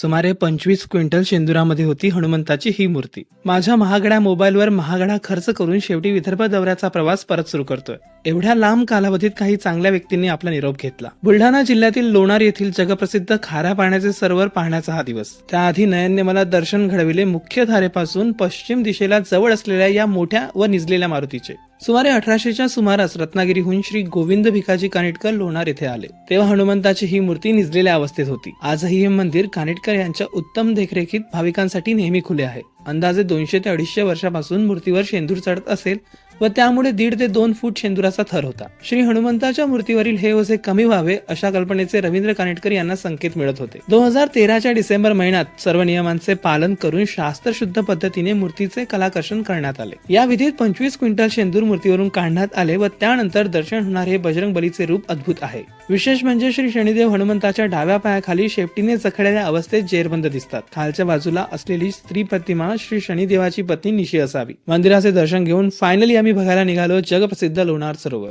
सुमारे पंचवीस क्विंटल शेंदुरामध्ये होती हनुमंताची ही मूर्ती. माझ्या महागड्या मोबाईलवर महागडा खर्च करून शेवटी विदर्भ दौऱ्याचा प्रवास परत सुरू करतोय. एवढ्या लांब कालावधीत काही चांगल्या व्यक्तींनी आपला निरोप घेतला. बुलढाणा जिल्ह्यातील लोणार येथील जगप्रसिद्ध खाऱ्या पाण्याचे सरोवर पाहण्याचा हा दिवस. त्याआधी नयनने मला दर्शन घडविले मुख्य धारेपासून पश्चिम दिशेला जवळ असलेल्या या मोठ्या व निजलेल्या मारुतीचे. सुमारे अठराशेच्या सुमारास रत्नागिरीहून श्री गोविंद भिकाजी कानिटकर लोणार येथे आले. तेव्हा हनुमंताची ही मूर्ती निजलेल्या अवस्थेत होती. आजही हे मंदिर कानिटकर यांच्या उत्तम देखरेखीत भाविकांसाठी नेहमी खुले आहे. अंदाजे दोनशे ते अडीचशे वर्षापासून मूर्तीवर शेंदूर चढत असेल व त्यामुळे दीड ते दोन फूट शेंदुराचा थर होता. श्री हनुमंताच्या मूर्तीवरील हे ओझे कमी व्हावे अशा कल्पनेचे रवींद्र कानेटकर यांना संकेत मिळत होते. दोन हजार तेराच्या डिसेंबर महिन्यात सर्व नियमांचे पालन करून शास्त्रशुद्ध पद्धतीने मूर्तीचे कलाकर्षण करण्यात आले. या विधीत पंचवीस क्विंटल शेंदूर मूर्तीवरून काढण्यात आले व त्यानंतर दर्शन होणार हे बजरंग बलीचे रूप अद्भुत आहे. विशेष म्हणजे श्री शनिदेव हनुमंताच्या डाव्या पायाखाली शेपटीने जखडलेल्या अवस्थेत जेरबंद दिसतात. खालच्या बाजूला असलेली स्त्री प्रतिमा श्री शनिदेवाची पत्नी निशी असावी. मंदिराचे दर्शन घेऊन फायनली आम्ही बघायला निघालो जगप्रसिद्ध लोणार सरोवर.